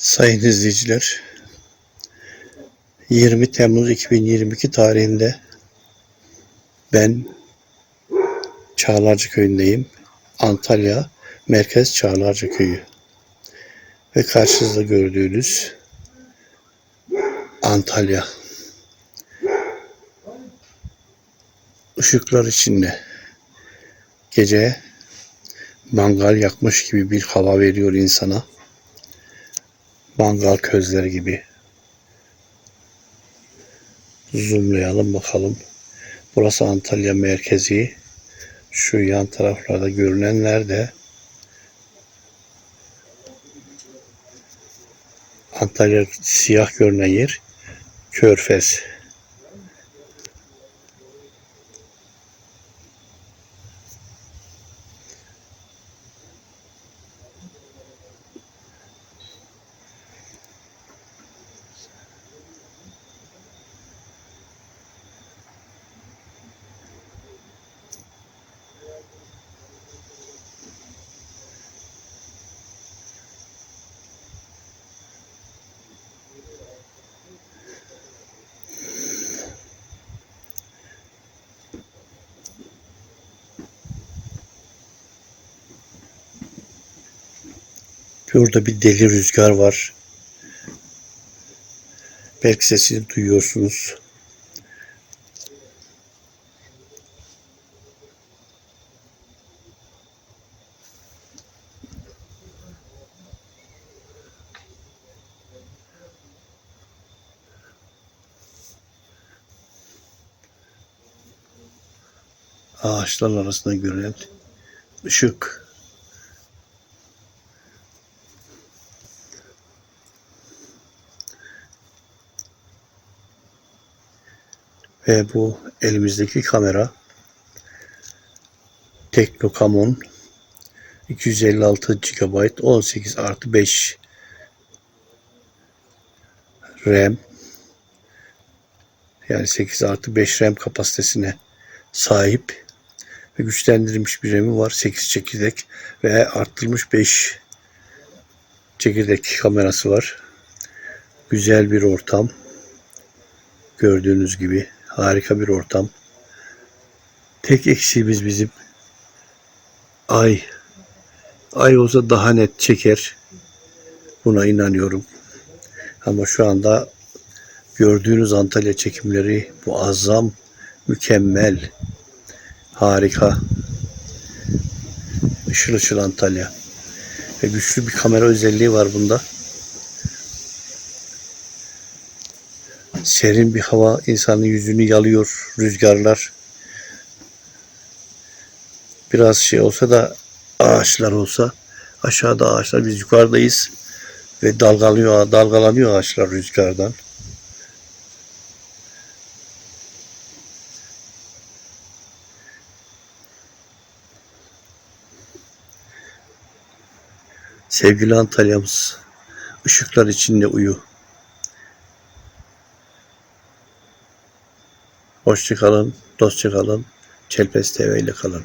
Sayın izleyiciler, 20 Temmuz 2022 tarihinde ben Çağlarcı köyündeyim. Antalya Merkez Çağlarcı Köyü. Ve karşınızda gördüğünüz Antalya. Işıklar içinde gece mangal yakmış gibi bir hava veriyor insana mangal közleri gibi. Zoomlayalım bakalım. Burası Antalya merkezi. Şu yan taraflarda görünenler de Antalya siyah görünen yer Körfez. Burada bir deli rüzgar var. Belki sesini duyuyorsunuz. Ağaçlar arasında görünen ışık. Ve bu elimizdeki kamera Teknokamon 256 GB 18 artı 5 RAM yani 8 artı 5 RAM kapasitesine sahip ve güçlendirilmiş bir RAM'i var 8 çekirdek ve arttırılmış 5 çekirdek kamerası var. Güzel bir ortam. Gördüğünüz gibi harika bir ortam. Tek eksiğimiz bizim ay. Ay olsa daha net çeker. Buna inanıyorum. Ama şu anda gördüğünüz Antalya çekimleri muazzam, mükemmel, harika. Işıl ışıl Antalya. Ve güçlü bir kamera özelliği var bunda. Serin bir hava insanın yüzünü yalıyor rüzgarlar. Biraz şey olsa da ağaçlar olsa aşağıda ağaçlar biz yukarıdayız ve dalgalanıyor dalgalanıyor ağaçlar rüzgardan. Sevgili Antalya'mız, ışıklar içinde uyu. Hoşçakalın, dostça kalın, Çelpes TV ile kalın.